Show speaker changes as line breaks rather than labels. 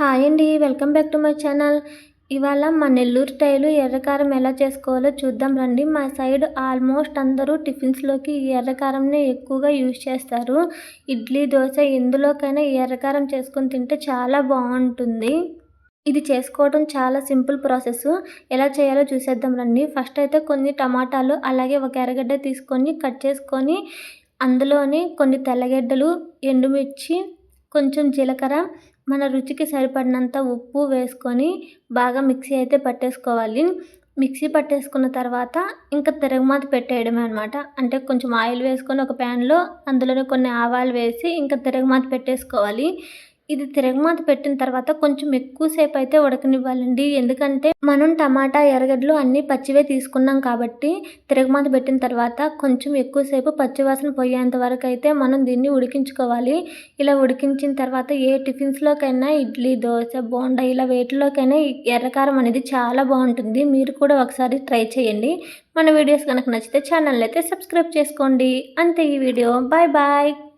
Hi అండి welcome back to my channel. ఇవాళ మా నెల్లూరు స్టైలు ఎర్రకారం ఎలా చేసుకోవాలో చూద్దాం రండి. మా సైడ్ ఆల్మోస్ట్ అందరూ టిఫిన్స్లోకి ఈ ఎర్రకారంని ఎక్కువగా యూజ్ చేస్తారు. ఇడ్లీ దోశ ఎందులోకైనా ఈ ఎర్రకారం చేసుకొని తింటే చాలా బాగుంటుంది. ఇది చేసుకోవడం చాలా సింపుల్ ప్రాసెస్. ఎలా చేయాలో చూసేద్దాం రండి. ఫస్ట్ అయితే కొన్ని టమాటాలు అలాగే ఒక ఎర్రగడ్డ తీసుకొని కట్ చేసుకొని అందులోని కొన్ని తెల్లగడ్డలు ఎండుమిర్చి కొంచెం జీలకర్ర మన రుచికి సరిపడినంత ఉప్పు వేసుకొని బాగా మిక్సీ అయితే పట్టేసుకోవాలి. మిక్సీ పట్టేసుకున్న తర్వాత ఇంకా తిరగమాత పెట్టేయడమే అనమాట అంటే కొంచెం ఆయిల్ వేసుకొని ఒక ప్యాన్లో అందులోనే కొన్ని ఆవాలు వేసి ఇంకా తిరగమాత పెట్టేసుకోవాలి. ఇది తిరగమాత పెట్టిన తర్వాత కొంచెం ఎక్కువసేపు అయితే ఉడకనివ్వాలండి. ఎందుకంటే మనం టమాటా ఎర్రగడ్డలు అన్నీ పచ్చివే తీసుకున్నాం కాబట్టి తిరగమాత పెట్టిన తర్వాత కొంచెం ఎక్కువసేపు పచ్చివాసన పోయేంత వరకు అయితే మనం దీన్ని ఉడికించుకోవాలి. ఇలా ఉడికించిన తర్వాత ఏ టిఫిన్స్లోకైనా ఇడ్లీ దోశ బోండా ఇలా వేటిలోకైనా ఎర్రకారం అనేది చాలా బాగుంటుంది. మీరు కూడా ఒకసారి ట్రై చేయండి. మన వీడియోస్ కనుక నచ్చితే ఛానల్ అయితే సబ్స్క్రైబ్ చేసుకోండి. అంతే ఈ వీడియో. Bye bye.